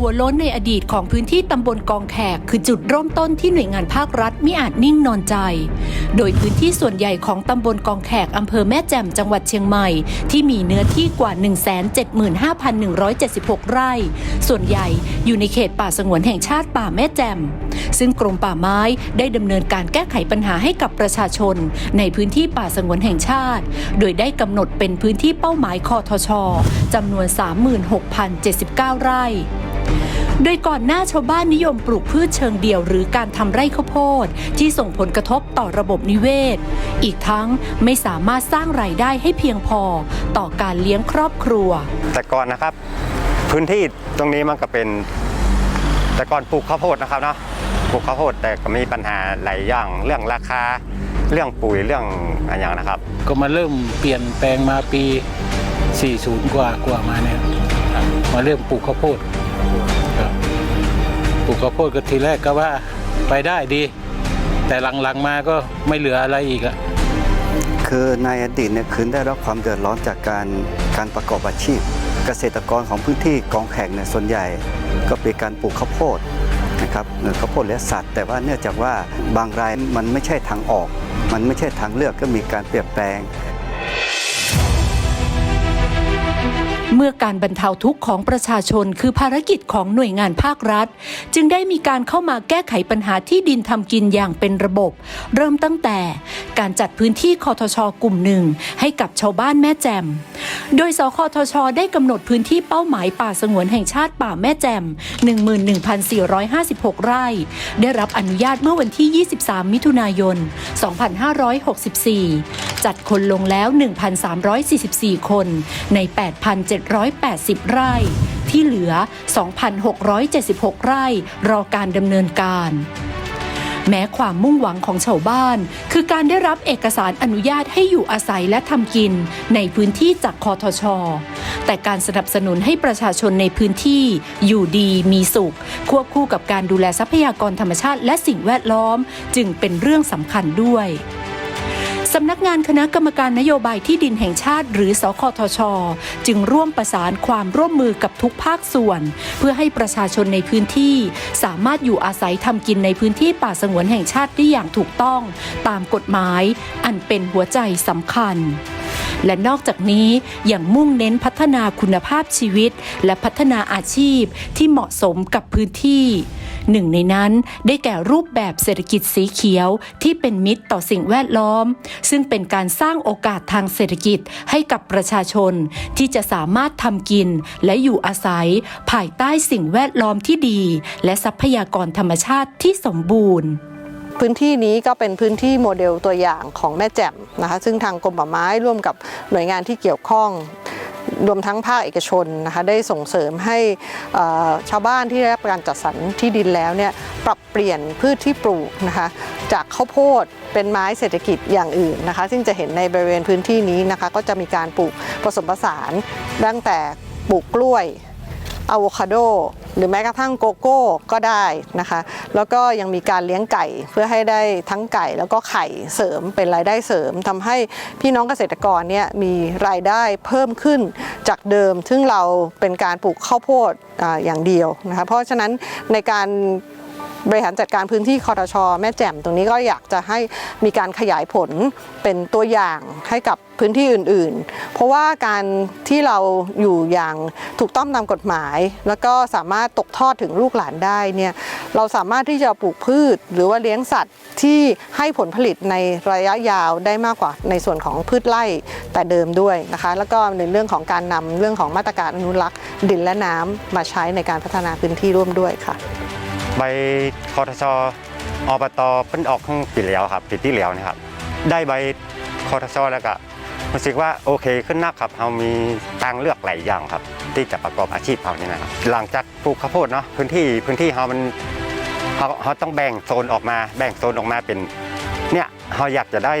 หัวล้นในอดีตของพื้นที่ตำบลกองแขก คือจุดเริ่มต้นที่หน่วยงานภาครัฐไมิอาจนิ่งนอนใจ โดยพื้นที่ส่วนใหญ่ของตำบลกองแขกอำเภอแม่แจ่มจังหวัดเชียงใหม่ ที่มีเนื้อที่กว่า 175,176 ไร่ ส่วนใหญ่อยู่ในเขตป่าสงวนแห่งชาติป่าแม่แจ่มซึ่งกรมป่าไม้ได้ดำเนินการแก้ไขปัญหาให้กับประชาชน ในพื้นที่ป่าสงวนแห่งชาติ โดยได้กำหนดเป็นพื้นที่เป้าหมายคอทชจำนวน 36,079 ไร่ โดยก่อนหน้าชาวบ้านนิยมปลูกพืชเชิงเดี่ยวหรือการทำไร่ข้าวโพดที่ส่งผลกระทบต่อระบบนิเวศ อีกทั้งไม่สามารถสร้างรายได้ให้เพียงพอต่อการเลี้ยงครอบครัว แต่ก่อนนะครับ พื้นที่ตรงนี้มันก็เป็นแต่ก่อนปลูกข้าวโพดนะครับเนาะปลูกข้าวโพดแต่ก็มีปัญหาหลายอย่างเรื่องราคาเรื่องปุ๋ยเรื่องอะไรอย่างนะครับ ก็มาเริ่มเปลี่ยนแปลงมาปี 40 กว่ากว่ามาเนี่ยครับมาเริ่มปลูกข้าวโพด ครับปลูกข้าวโพดก็ทีแรกก็ว่าไปได้ดี แต่หลังๆมาก็ไม่เหลืออะไรอีกอะคือในอดีตเนี่ยคืนได้รับความเดือดร้อนจากการการประกอบอาชีพ เกษตรกรของพื้นที่กองแข่งเนี่ยส่วนใหญ่ ก็เป็นการปลูกข้าวโพดนะครับเอ่อข้าวโพดเลี้ยงสัตว์ แต่ว่าเนื่องจากว่าบางรายมันไม่ใช่ทางออก มันไม่ใช่ทางเลือกก็มีการเปลี่ยนแปลง เมื่อการบรรเทาทุกข์ของประชาชนคือภารกิจของหน่วยงานภาครัฐ จึงได้มีการเข้ามาแก้ไขปัญหาที่ดินทำกินอย่างเป็นระบบ เริ่มตั้งแต่การจัดพื้นที่คอทชกลุ่มหนึ่งให้กับชาวบ้านแม่แจ่มโดยสคทช ได้กำหนดพื้นที่เป้าหมายป่าสงวนแห่งชาติป่าแม่แจ่ม11,456 ไร่ ได้รับอนุญาตเมื่อวันที่ 23 มิถุนายน 2564 จัดคนลงแล้ว 1,344 คนใน780 ไร่ ที่เหลือ 2,676 ไร่ รอการดำเนินการแม้ความมุ่งหวังของชาวบ้าน คือการได้รับเอกสารอนุญาตให้อยู่อาศัยและทำกินในพื้นที่จากคอทช แต่การสนับสนุนให้ประชาชนในพื้นที่อยู่ดีมีสุข ควบคู่กับการดูแลทรัพยากรธรรมชาติและสิ่งแวดล้อม จึงเป็นเรื่องสำคัญด้วยำนักงานคณะกรรมการนโยบายที่ดินแห่งชาติ หรือสคทช จึงร่วมประสานความร่วมมือกับทุกภาคส่วน เพื่อให้ประชาชนในพื้นที่ สามารถอยู่อาศัยทำกินในพื้นที่ป่าสงวนแห่งชาติได้อย่างถูกต้อง ตามกฎหมาย อันเป็นหัวใจสำคัญ และนอกจากนี้ยังมุ่งเน้นพัฒนาคุณภาพชีวิต และพัฒนาอาชีพที่เหมาะสมกับพื้นที่หนึ่งในนั้นได้แก่รูปแบบเศรษฐกิจสีเขียวที่เป็นมิตรต่อสิ่งแวดล้อม ซึ่งเป็นการสร้างโอกาสทางเศรษฐกิจให้กับประชาชน ที่จะสามารถทำกินและอยู่อาศัย ภายใต้สิ่งแวดล้อมที่ดี และทรัพยากรธรรมชาติที่สมบูรณ์ พื้นที่นี้ก็เป็นพื้นที่โมเดลตัวอย่างของแม่แจ่มนะคะซึ่งทางกรมป่าไม้ร่วมกับหน่วยงานที่เกี่ยวข้องรวมทั้งภาคเอกชนนะคะได้ส่งเสริมให้ชาวบ้านที่ได้รับการจัดสรรที่ดินแล้วเนี่ยปรับเปลี่ยนพืชที่ปลูกนะคะจากข้าวโพดเป็นไม้เศรษฐกิจอย่างอื่นนะคะ ซึ่งจะเห็นในบริเวณพื้นที่นี้นะคะก็จะมีการปลูกผสมผสานตั้งแต่ปลูกกล้วยอะโวคาโด หรือแม้กระทั่งโกโก้ก็ได้นะคะ แล้วก็ยังมีการเลี้ยงไก่เพื่อให้ได้ทั้งไก่แล้วก็ไข่เสริมเป็นรายได้เสริมทำให้พี่น้องเกษตรกรเนี่ยมีรายได้เพิ่มขึ้นจากเดิม ซึ่งเราเป็นการปลูกข้าวโพดออย่างเดียวนะคะเพราะฉะนั้นในการ บริหารจัดการพื้นที่คอทชแม่แจ่มตรงนี้ก็อยากจะให้มีการขยายผลเป็นตัวอย่างให้กับพื้นที่อื่นๆ เพราะว่าการที่เราอยู่อย่างถูกต้องตามกฎหมาย แล้วก็สามารถตกทอดถึงลูกหลานได้เนี่ยเราสามารถที่จะปลูกพืช หรือว่าเลี้ยงสัตว์ที่ให้ผลผลิตในระยะยาวได้มากกว่าในส่วนของพืชไร่แต่เดิมด้วยนะคะ แล้วก็ในเรื่องของการนำเรื่องของมาตรการอนุรักษ์ดินและน้ำมาใช้ในการพัฒนาพื้นที่ร่วมด้วยค่ะ ใบคอทชอบตเพิ่นออกข้างปีแล้วครับปีที่แล้วนะครับ ได้ใบคอทชแล้วก็รู้สึกว่าโอเคขึ้นนักครับเรามีทางเลือกหลายอย่างครับ ที่จะประกอบอาชีพเรานี่นะครับหลังจากปลูกข้าวโพดเนาะพื้นที่พื้นที่เรามันเราเราต้องแบ่งโซนออกมาแบ่งโซนออกมาเป็นเนี่ยเราอยากจะได้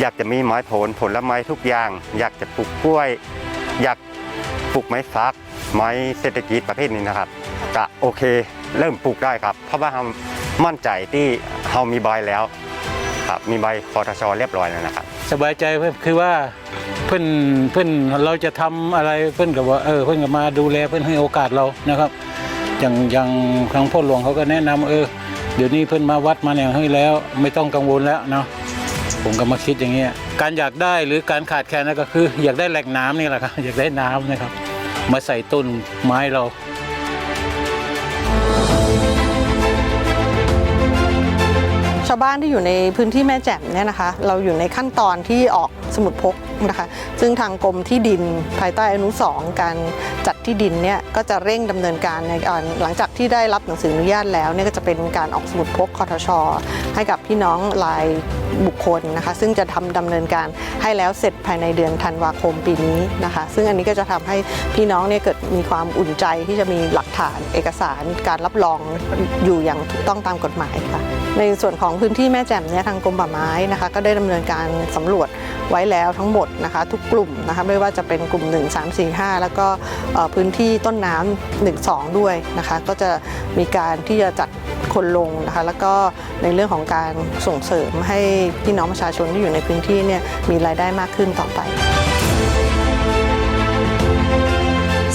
อยากจะมีไม้ผลผลไม้ทุกอย่าง อยากจะปลูกกล้วย อยากปลูกไม้ฟักไม้เศรษฐกิจประเภทนี้นะครับก็โอเค เริ่มปลูกได้ครับ เพราะว่าเรามั่นใจที่เรามีใบแล้วครับมีใบคอทชเรียบร้อยแล้วนะครับ สบายใจเพิ่นคือว่าเพื่อนเพื่อนเราจะทำอะไรเพื่อนกับว่าเออเพื่อนก็มาดูแลเพื่อนให้โอกาสเรานะครับ อย่างอย่างทางพ่อหลวงเขาก็แนะนำเออเดี๋ยวนี้เพื่อนมาวัดมาเนี่ยให้แล้ว ไม่ต้องกังวลแล้วเนาะผมก็มาคิดอย่างเงี้ยการอยากได้หรือการขาดแคลนนั่นก็คือ อยากได้แหล่งน้ำนี่แหละครับอยากได้น้ำนะครับ มาใส่ต้นไม้เราาวบ้านที่อยู่ในพื้นที่แม่แจ่มเนี่ยนะคะ เราอยู่ในขั้นตอนที่ออกสมุดพกนะคะ ซึ่งทางกรมที่ดินภายใต้อนุสองการจัดที่ดินเนี่ยก็จะเร่งดำเนินการในการหลังจากที่ได้รับหนังสืออนุญาตแล้วเนี่ยก็จะเป็นการออกสมุดพกคอทช ให้กับพี่น้องรายบุคคลนะคะ ซึ่งจะทำดำเนินการให้แล้วเสร็จภายในเดือนธันวาคมปีนี้นะคะ ซึ่งอันนี้ก็จะทำให้พี่น้องเนี่ยเกิดมีความอุ่นใจที่จะมีหลักฐานเอกสารการรับรองอยู่อย่างถูกต้องตามกฎหมายค่ะในส่วนของพื้นที่แม่แจ่มเนี่ยทางกรมป่าไม้นะคะ ก็ได้ดำเนินการสำรวจไว้แล้วทั้งหมดนะคะ ทุกกลุ่มนะคะไม่ว่าจะเป็นกลุ่ม 1 3 4 5 แล้วก็พื้นที่ต้นน้ำ1 2 ด้วยนะคะ ก็จะมีการที่จะจัดคนลงนะคะแล้วก็ในเรื่องของการส่งเสริมให้พี่น้องประชาชนที่อยู่ในพื้นที่เนี่ยมีรายได้มากขึ้นต่อไป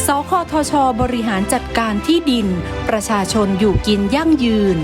สคทช บริหารจัดการที่ดิน ประชาชนอยู่กินยั่งยืน